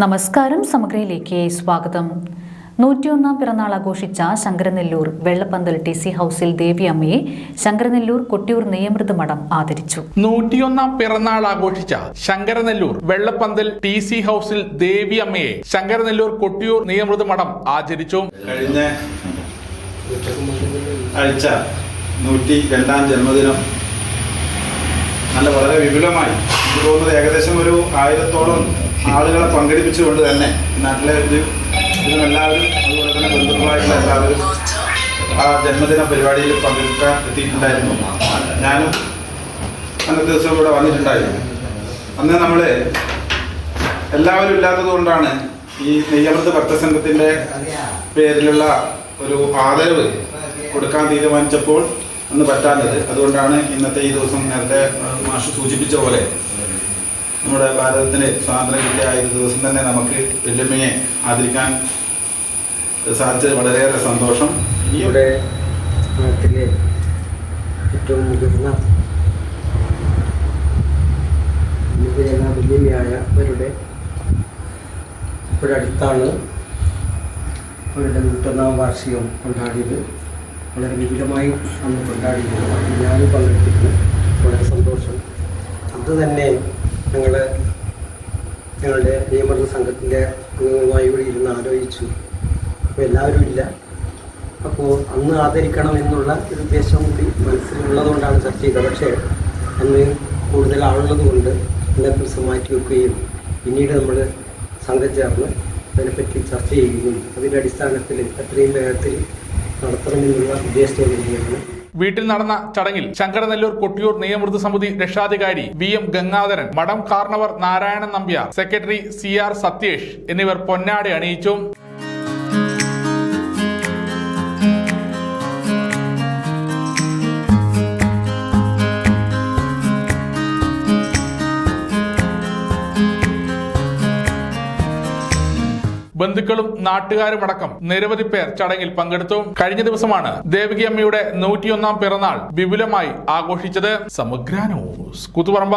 നമസ്കാരം സമഗ്രയിലേക്ക് സ്വാഗതം. നൂറ്റിയൊന്നാം പിറന്നാൾ ആഘോഷിച്ച ശങ്കരനെല്ലൂർ വെള്ളപ്പന്തൽ ടി സി ഹൌസിൽ ദേവിയമ്മയെ ശങ്കരനെല്ലൂർ കൊട്ടിയൂർ നെയ്യമൃത് മഠം ആദരിച്ചു. നൂറ്റിയൊന്നാം പിറന്നാൾ ആഘോഷിച്ച ശങ്കരനെല്ലൂർ വെള്ളപ്പന്തൽ ടി സി ഹൌസിൽ ദേവിയമ്മയെ ശങ്കരനെല്ലൂർ കൊട്ടിയൂർ നിയമൃത മഠം ആചരിച്ചു. കഴിഞ്ഞ ആഴ്ച നൂറ്റി രണ്ടാം ജന്മദിനം നല്ല വളരെ വിപുലമായി തോന്നുന്നത് ഏകദേശം ഒരു ആയിരത്തോളം ആളുകളെ പങ്കെടുപ്പിച്ചുകൊണ്ട് തന്നെ നാട്ടിലെ ഇത് ഇതിനെല്ലാവരും അതുപോലെ തന്നെ ബന്ധുക്കളായിട്ടുള്ള എല്ലാവരും ആ ജന്മദിന പരിപാടിയിൽ പങ്കെടുക്കാൻ എത്തിയിട്ടുണ്ടായിരുന്നു. ഞാനും അന്നത്തെ ദിവസം ഇവിടെ വന്നിട്ടുണ്ടായിരുന്നു. അന്ന് നമ്മൾ എല്ലാവരും ഇല്ലാത്തത് കൊണ്ടാണ് ഈ നെയ്യമൃത് ഭക്തസംഘത്തിന്റെ പേരിലുള്ള ഒരു ആദരവ് കൊടുക്കാൻ തീരുമാനിച്ചപ്പോൾ അന്ന് പറ്റാത്തത് അതുകൊണ്ടാണ് ഇന്നത്തെ ഈ ദിവസം നേരത്തെ മാഷ് സൂചിപ്പിച്ച പോലെ നമ്മുടെ ഭാരതത്തിന് സ്വാതന്ത്ര്യം കിട്ടിയ ഒരു ദിവസം തന്നെ നമുക്ക് വെല്ലുമ്മയെ ആദരിക്കാൻ സാധിച്ചത് വളരെയേറെ സന്തോഷം. ഇവിടെ നാട്ടിലെ ഏറ്റവും മുതിർന്ന മുതിർന്ന വെല്ലുവിളിയായവരുടെ ഇപ്പോഴടുത്താണ് അവരുടെ നൂറ്റൊന്നാം വാർഷികം കൊണ്ടാടിയത്. വളരെ വിപുലമായി അന്ന് കൊണ്ടാടിയിരുന്നു ഞാനും പങ്കെടുത്തിരുന്നു. വളരെ സന്തോഷം. അത് തന്നെ ഞങ്ങൾ ഞങ്ങളുടെ നിയമന സംഘത്തിന്റെ അംഗങ്ങളുമായി ഇവിടെ ഇരുന്ന് ആലോചിച്ചു. അപ്പോൾ എല്ലാവരും ഇല്ല. അപ്പോൾ അന്ന് ആദരിക്കണം എന്നുള്ള ഒരു ഉദ്ദേശം കൂടി മനസ്സിലുള്ളതുകൊണ്ടാണ് ചർച്ച ചെയ്തത്. പക്ഷേ അന്ന് കൂടുതൽ ആളുള്ളത് കൊണ്ട് ഇന്നത്തെ ദിവസം മാറ്റി വെക്കുകയും പിന്നീട് നമ്മൾ സംഘം ചേർന്ന് അതിനെപ്പറ്റി ചർച്ച ചെയ്യുകയും അതിന്റെ അടിസ്ഥാനത്തിൽ എത്രയും വേഗത്തിൽ നടത്തണമെന്നുള്ള ഉദ്ദേശത്തോടു കൂടിയാണ് വീട്ടിൽ നടന്ന ചടങ്ങിൽ ശങ്കരനെല്ലൂർ കൊട്ടിയൂർ നിയമവൃത്തി സമിതി രക്ഷാധികാരി വി എം ഗംഗാധരൻ മഠം കാർണവർ Narayanan Nambiar secretary C R Sathyesh എന്നിവർ പൊന്നാടി അണിയിച്ചു. ബന്ധുക്കളും നാട്ടുകാരുമടക്കം നിരവധി പേർ ചടങ്ങിൽ പങ്കെടുത്തു. കഴിഞ്ഞ ദിവസമാണ് ദേവകി അമ്മയുടെ നൂറ്റിയൊന്നാം പിറന്നാൾ വിപുലമായി ആഘോഷിച്ചത്. സമഗ്ര ന്യൂസ്. കുത്തുപറമ്പ.